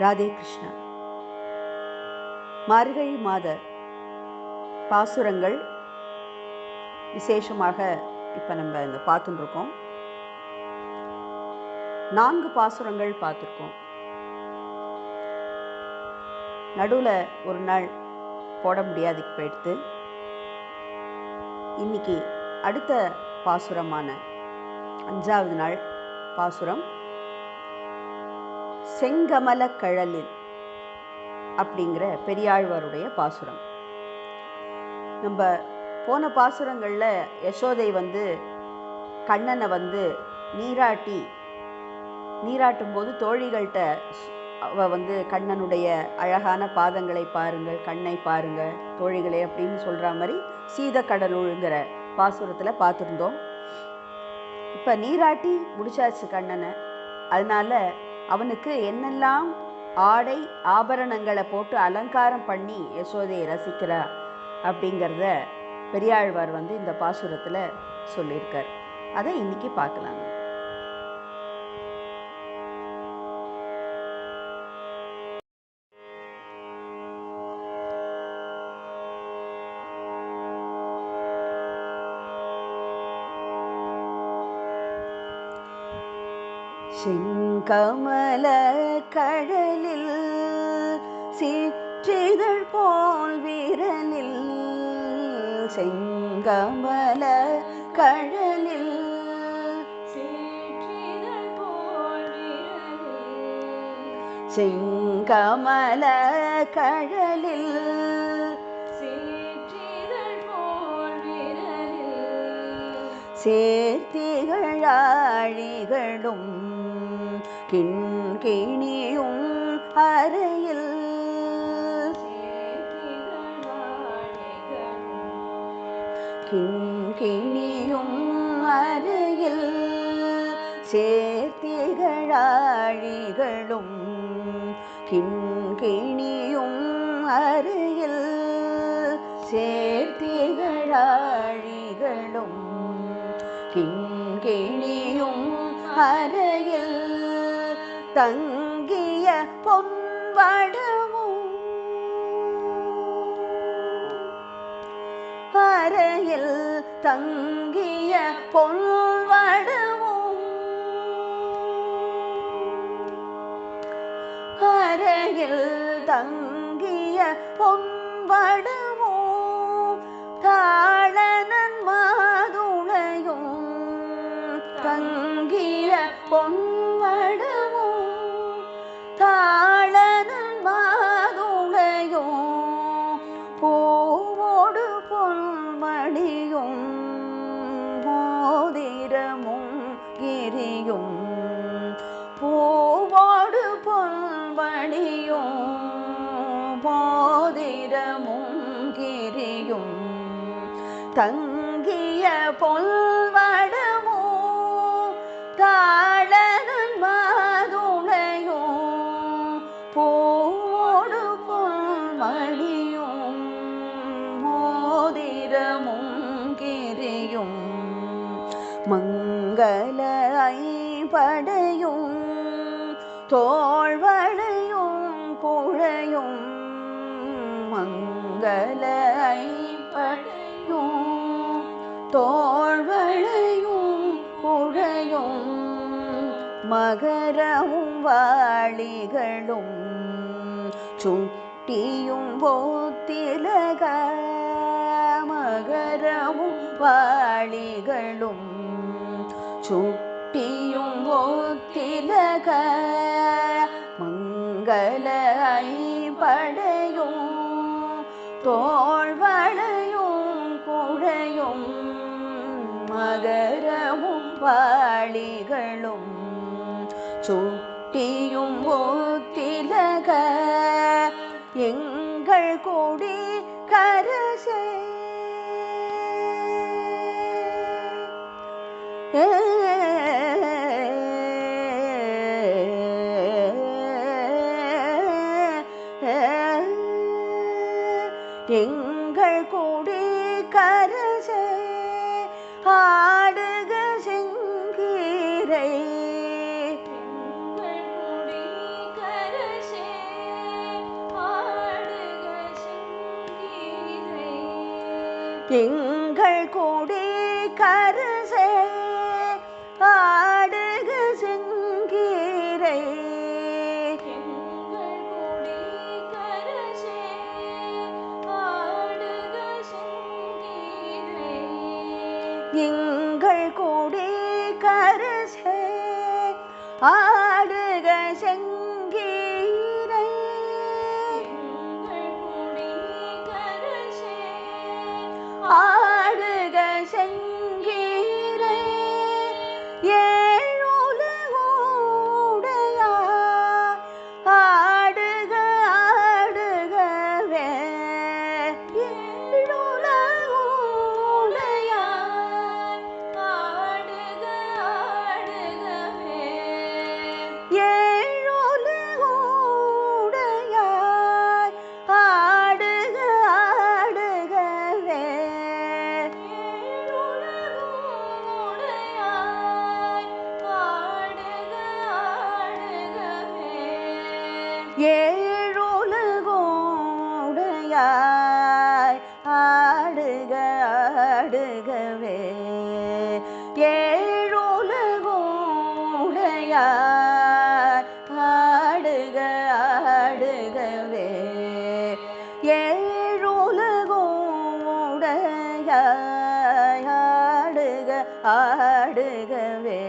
ராதே கிருஷ்ணா. மார்கழி மாத பாசுரங்கள் விசேஷமாக இப்போ நம்ம இந்த பார்த்துட்டுருக்கோம். நான்கு பாசுரங்கள் பார்த்துருக்கோம். நடுவில் ஒரு நாள் போட முடியாதுக்கு போயிடுத்து இன்னைக்கு அடுத்த பாசுரமான அஞ்சாவது நாள் பாசுரம் செங்கமல கழலில் அப்படிங்கிற பெரியாழ்வாருடைய பாசுரம். நம்ம போன பாசுரங்களில் யசோதை வந்து கண்ணனை வந்து நீராட்டி நீராட்டும் போது தோழிகள்கிட்ட அவ வந்து கண்ணனுடைய அழகான பாதங்களை பாருங்கள் கண்ணை பாருங்கள் தோழிகளே அப்படின்னு சொல்கிற மாதிரி சீத கடலுங்கிற பாசுரத்தில் பார்த்துருந்தோம். இப்போ நீராட்டி முடிச்சாச்சு கண்ணனை. அதனால அவனுக்கு என்னெல்லாம் ஆடை ஆபரணங்களை போட்டு அலங்காரம் பண்ணி யசோதையை ரசிக்கிறா அப்படிங்கிறத பெரியாழ்வார் வந்து இந்த பாசுரத்தில் சொல்லியிருக்கார். அதை இன்னைக்கு பார்க்கலாங்க. செங்கமல கடலில் சிற்றிதழ் போல் விரலில் செங்கமல கடலில் செங்கமல கடலில் சேர்த்திகழாழிகளும் கிண்கிணியும் அறையில். கிண்கிணியும் அறையில். சேர்த்திகழாழிகளும் கிண்கிணியும் அறையில். சேர்த்திகழாழிகளும் கிண்கிணியும் அறையில். தங்கிய பொன்வடமும் அறையில் தங்கிய பொன்வடமும் அறையில் தங்கிய பொன்வடமும் தாழனன் மாதுளையும் தங்கிய பொன் கிரியும் பூவோடு பொன்மணியும் போதிரமும் கிரியும். தங்கிய பொல்வடமும் தோழ்வளையும் குழையும் மங்கள ஐப்படையும் தோழ்வளையும் குழையும் மகரவும் வாளிகளும் சுட்டியும் போத்திலக மகரவும் வாளிகளும் சுட்டி ஒட்டியும் போத்திலக மங்கள ஐபடையும் தோழ்வளையும் குழையும் மகரமும் பாளிகளும் சுட்டியும் ஒத்திலக எங்கள் கொடி கரசே. கரசே ஆடுக ஆடுக ஏழுலகோடையாய் ஆடுக ஆடுகவே ஏழுலகோடையாய் ஆடுக ஆடுக ஆடுகவே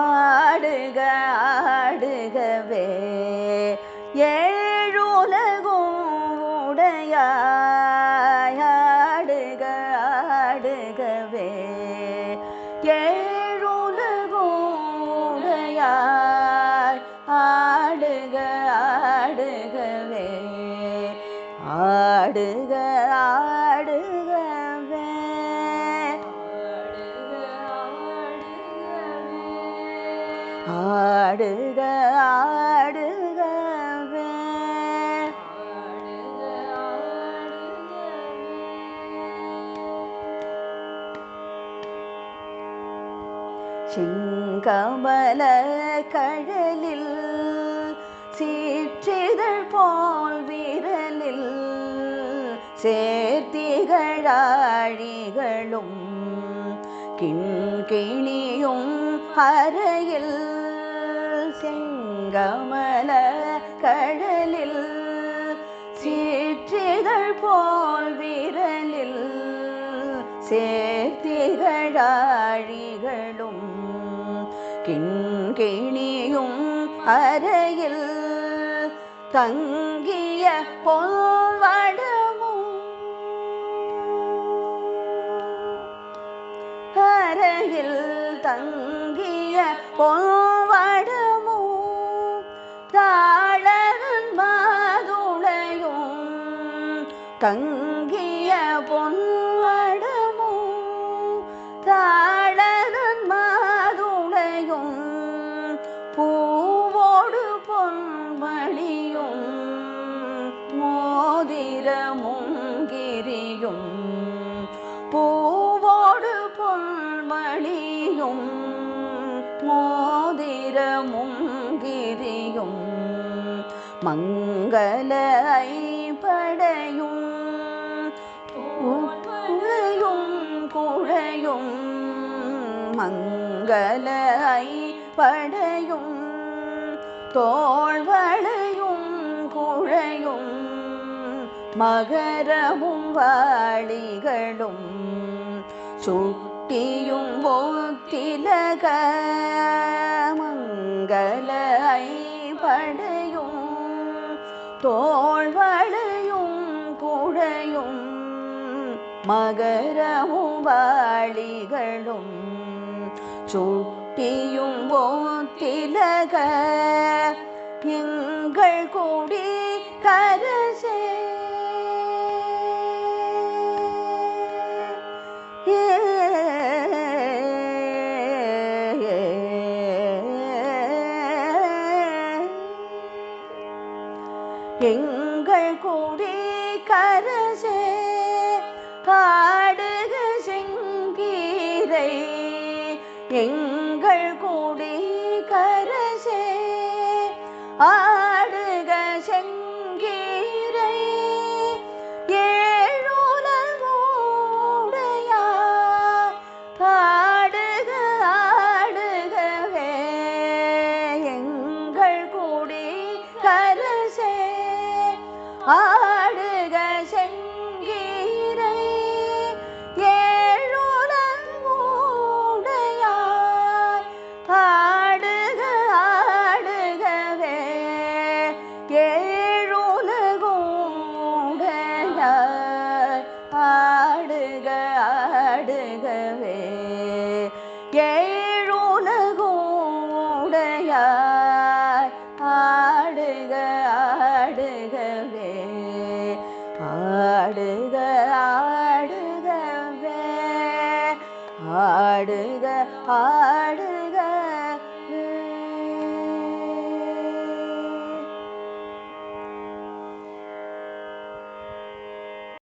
ஆடுக ஆடுகவே ஏழுலகும் உடையாடுக ஆடுகவே ஏ ஆடுக ஆடுகவே ஆடுக ஆடுகவே சிங்கமல கடலில் சீற்றிதழ் போ சேர்த்திகழாழிகளும் கிண்கிணியும் அறையில் செங்கமல கடலில் சீற்றிகள் போல் விரலில் சேர்த்திகழாழிகளும் கிண்கிணியும் அறையில் தங்கிய பொல்வடமும் கரையில் தங்கிய பொல்வடமும் தாழன் மாதுளையும் தங்கிய பொன் மோதிரமும் கிரியும். மங்கள ஐபடையும். குழையும் குழையும். மங்கள ஐபடையும். தோழ்வளையும் குழையும். மகரமும் வாளிகளும். ஒட்டியும் ஒத்திலக மங்கள ஐபடையும் தோள்வளையும் குழையும் மகரமும் வாளிகளும் சுட்டியும் ஒத்திலக எங்கள் கூடி கரசே. எங்கள் கூடி கரை